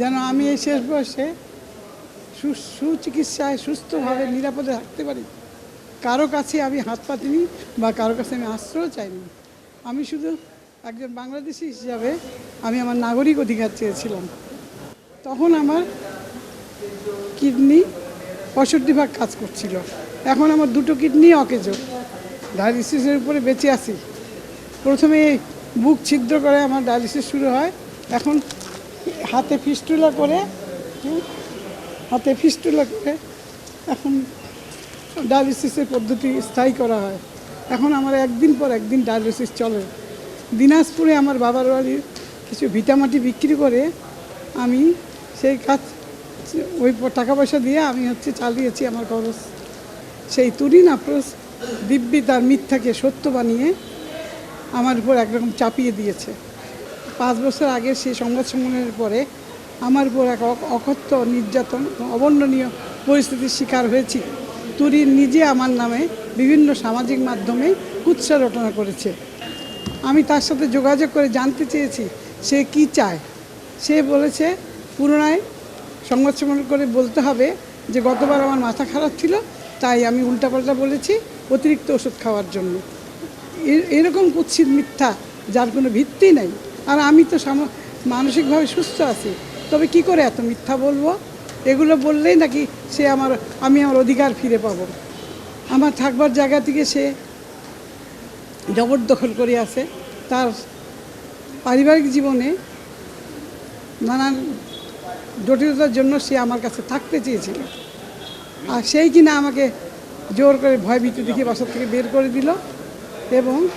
যেন আমি এই শেষ বয়সে সুচিকিৎসায় সুস্থভাবে নিরাপদে থাকতে পারি। কারও কাছে আমি হাত পাতিনি বা কারও কাছে আমি আশ্রয় চাইনি। আমি শুধু একজন বাংলাদেশি হিসাবে আমি আমার নাগরিক অধিকার চেয়েছিলাম। তখন আমার কিডনি পঁয়ষট্টি ভাগ কাজ করছিল। এখন আমার দুটো কিডনি অকেজো। ডায়ালিসিসের উপরে বেঁচে আছি। প্রথমে বুক ছিদ্র করে আমার ডায়ালিসিস শুরু হয়। এখন হাতে ফিস্টুলা করে হাতে ফিস্টুলা করে এখন ডায়ালিসিসের পদ্ধতি স্থায়ী করা হয়। এখন আমার একদিন পর একদিন ডায়ালিসিস চলে। দিনাজপুরে আমার বাবার বাড়ির কিছু ভিটামাটি বিক্রি করে আমি সেই কাজ, ওই টাকা পয়সা দিয়ে আমি হচ্ছে চালিয়েছি আমার খরচ। সেই তুরিন আফরোজ দিব্যি তার মিথ্যাকে সত্য বানিয়ে আমার উপর একরকম চাপিয়ে দিয়েছে। পাঁচ বছর আগে সেই সংবাদ সম্মেলনের পরে আমার উপর এক অক- অকথ্য, নির্যাতন অবর্ণনীয় পরিস্থিতির শিকার হয়েছি। তুরিন নিজে আমার নামে বিভিন্ন সামাজিক মাধ্যমে কুৎসা রটনা করেছে। আমি তার সাথে যোগাযোগ করে জানতে চেয়েছি, সে কি চায়? সে বলেছে, পুনরায় সংবাদ সম্মেলন করে বলতে হবে যে গতবার আমার মাথা খারাপ ছিল, তাই আমি উল্টাপাল্টা বলেছি অতিরিক্ত ওষুধ খাওয়ার জন্য। এরকম কুৎসিত মিথ্যা যার কোনো ভিত্তি নেই। আর আমি তো মানসিকভাবে সুস্থ আছি। তবে কি করে এত মিথ্যা বলব? এগুলো বললেই নাকি সে আমার, আমি আমার অধিকার ফিরে পাবো। আমার থাকবার জায়গা থেকে সে জবরদখল করে আছে। তার পারিবারিক জীবনে নানান জটিলতার জন্য সে আমার কাছে থাকতে চেয়েছিল। আর সেই কিনা আমাকে জোর করে ভয় ভীতি দেখিয়ে বাসা থেকে বের করে দিল এবং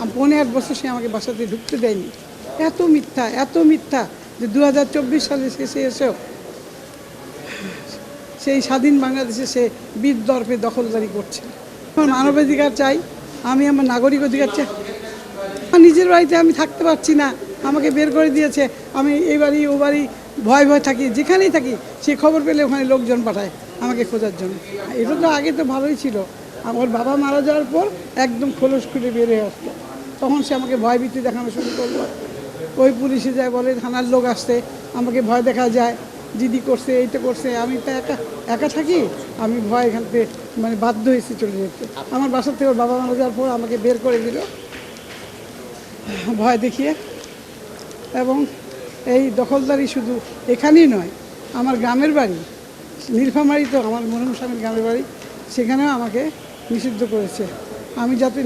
আ- পৌনে আট বছর সে আমাকে বাসাতে ঢুকতে দেয়নি। এত মিথ্যা এত মিথ্যা যে দু হাজার চব্বিশ সালে শেষে এসেও সেই স্বাধীন বাংলাদেশে সে বীর দর্পে দখলদারি করছে। আমার মানবাধিকার চাই, আমি আমার নাগরিক অধিকার চাই। আমার নিজের বাড়িতে আমি থাকতে পারছি না, আমাকে বের করে দিয়েছে, আমি এই বাড়ি, ও বাড়ি, ভয় ভয় থাকি, যেখানেই থাকি, সে খবর পেলে ওখানে লোকজন পাঠায় আমাকে খোঁজার জন্য। এটা তো আগে তো ভালোই ছিল। আমার বাবা মারা যাওয়ার পর একদম খোলস খুলে বের হয়ে আসলো। তখন সে আমাকে ভয় ভীতি দেখানো শুরু করল। ওই পুলিশে যায় বলে, থানার লোক আসছে, আমাকে ভয় দেখা যায় জিডি করছে, এইটা করছে। আমি তো একা একা থাকি? আমি ভয় এখান থেকে মানে বাধ্য হয়েছি চলে যেতে। আমার বাসা থেকে ওর বাবা মারা যাওয়ার পর আমাকে বের করে দিল। ভয় দেখিয়ে। এবং এই দখলদারি শুধু এখানেই নয়, আমার গ্রামের বাড়ি, নীলফামারি তো আমার মরম স্বামীর গ্রামের বাড়ি, সেখানেও আমাকে নিষিদ্ধ করেছে। আমি যাতে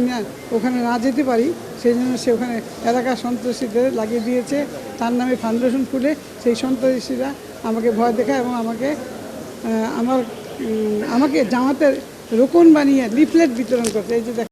ওখানে না যেতে পারি, সেই জন্য সে ওখানে এলাকার সন্ত্রাসীদের লাগিয়ে দিয়েছে। তার নামে ফাউন্ডেশন খুলে সেই সন্ত্রাসীরা আমাকে ভয় দেখায় এবং আমাকে আমার আমাকে জামাতের রোকন বানিয়ে লিফলেট বিতরণ করতে এই যে